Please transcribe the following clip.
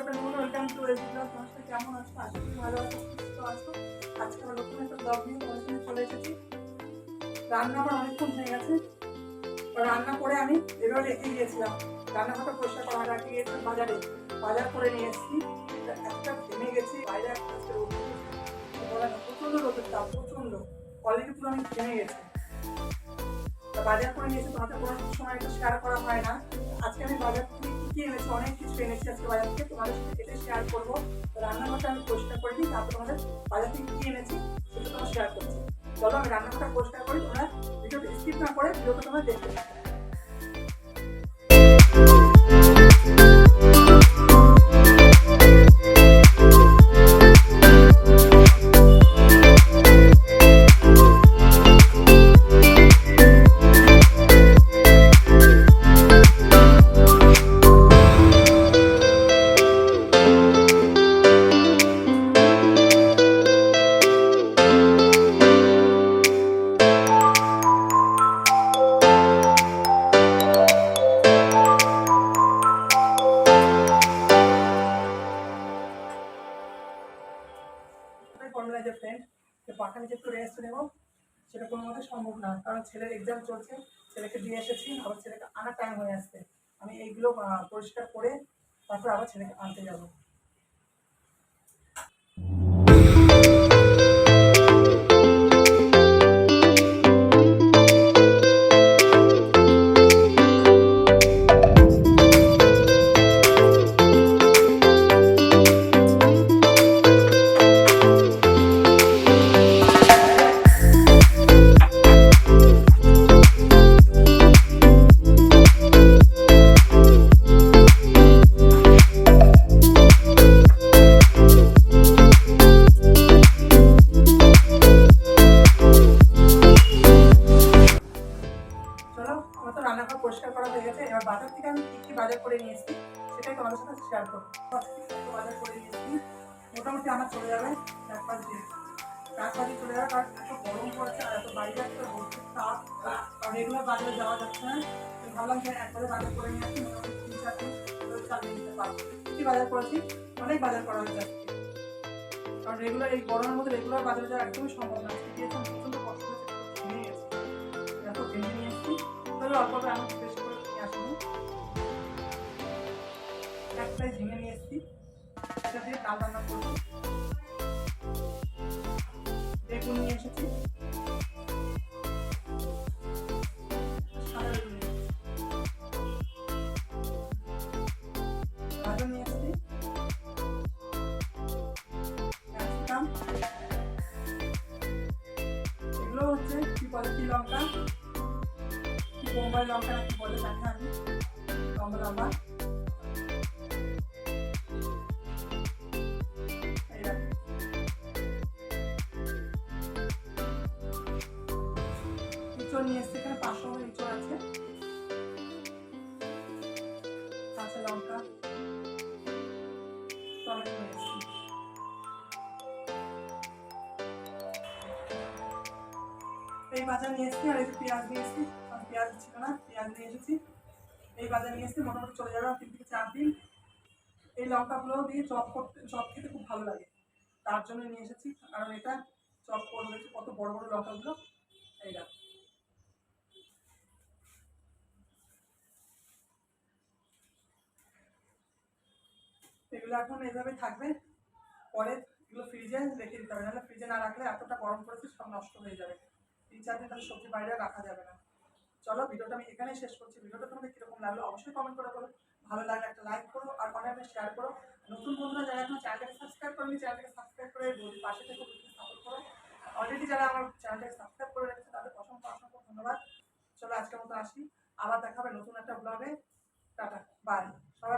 আছো? আশা ভালো আছো, সুস্থ আছো। আজকে নতুন একটা ব্লগ নিয়ে সামনে চলে এসেছি। রান্না আমার অনেকক্ষণ হয়ে গেছে। রান্না করে আমি এবার রেখে গিয়েছিলাম রান্নাঘরটা পরিষ্কার করা রাখে গিয়েছিলাম বাজারে, বাজার করে নিয়ে এসেছি। একটা থেমে গেছি, বাইরে একটা প্রচণ্ড রোদের তাপ, প্রচণ্ড। অলরেডি পুরো আমি থেমে গেছি। বাজার করে নিয়েছি তোমাদের কোনো সময় একটু শেয়ার করা হয় না। আজকে আমি বাজার থেকে কি কী এনেছি, অনেক কিছু এনেছি আজকে বাজার থেকে, তোমাদের সাথে এটা শেয়ার করব। রান্নাঘরটা আমি পরিষ্কার করে দিই তারপর তোমাদের বাজার থেকে কি এনেছি, সেটা তোমার শেয়ার করছি। চলো, আমি রান্নাঘরটা পরিষ্কার করি, তোমরা ভিডিওটা স্কিপ না করে ভিডিওটা তোমরা দেখতে থাকো। নিচে নেব, সেটা কোনো মতে সম্ভব না। কারণ ছেলের এক্সাম চলছে, ছেলেকে দিয়ে এসেছি, আবার ছেলেকে আনার টাইম হয়ে আসছে। আমি এইগুলো পরিষ্কার করে তারপর আবার ছেলেকে আনতে যাব। বাজার করে নিয়ে এসেছি সেটাই তোমাদের সাথে শেয়ার করব। বাজার করে নিয়ে এসেছি মোটামুটি আমার চলে যাবে চার পাঁচ দিন চার পাঁচ দিন চলে যাবে কারণ এত গরম পড়ছে আর এত বাইরে একটা রোদের তাপ আর রেগুলার বাজারে যাওয়া যাচ্ছে না। ভাবলাম যে একবারে বাজার করে নিয়ে আসি, মোটামুটি তিন চার দিন চালিয়ে নিতে পারব। কী বাজার করেছি? অনেক বাজার করা হয়ে যাচ্ছে। কারণ রেগুলার এই গরমের মধ্যে রেগুলার বাজারে যাওয়া একদমই সম্ভব না। গিয়েছিলাম প্রচণ্ড কষ্ট হয়েছে, এত ভেঙে নিয়ে এসেছি। তাহলে অল্প করে আমি একটাই ঝিঙে নিয়ে এসেছি। এটা দিয়ে ডাল রান্না করব। বেগুন নিয়ে এসেছি। গাজর নিয়ে এসেছি। ক্যাপসিকাম। এগুলো হচ্ছে কি বলে, কি লঙ্কা? কি বোম্বাই লঙ্কা না বলে, জানি আমি। লম্বা লম্বা। ইঁচড় নিয়ে এসছে, এখানে পাঁচশো মতো আছে। কাঁচা লঙ্কা, টমেটো নিয়ে এসছি। এই বাজার নিয়ে এসেছি, আর এই যে পেঁয়াজ নিয়ে এসেছি। পেঁয়াজ ছিল না, পেঁয়াজ নিয়ে এসেছি। এই বাজার নিয়ে এসেছি, মোটামুটি চলে যাবে, তিন থেকে চার দিন। এই লঙ্কাগুলো দিয়ে চপ করতে, চপ খেতে খুব ভালো লাগে। তার জন্য নিয়ে এসেছি, কারণ এটা চপ করবে কত বড় বড় লঙ্কাগুলো এইটা এগুলো এখন এইভাবে থাকবে। পরে এগুলো ফ্রিজে রেখে দিতে হবে, নাহলে ফ্রিজে না রাখলে এতটা গরম পড়েছে, সব নষ্ট হয়ে যাবে। তিন চার দিন তাহলে সবজি বাইরে রাখা যাবে না। চলো, ভিডিওটা আমি এখানেই শেষ করছি। ভিডিওটা তোমাদের কীরকম লাগল অবশ্যই কমেন্ট করে বলো। ভালো লাগে একটা লাইক করো আর কমেন্টে শেয়ার করো। নতুন বন্ধুরা যারা এখন চ্যানেলটাকে সাবস্ক্রাইব করেনি চ্যানেলটাকে সাবস্ক্রাইব করে পাশে থেকে সাপোর্ট করো। অলরেডি যারা আমার চ্যানেলটাকে সাবস্ক্রাইব করে রেখেছে তাদের অসংখ্য অসংখ্য ধন্যবাদ চলো আজকের মতো আসি আবার দেখাবে নতুন একটা ব্লগে টাটা বাই সবাই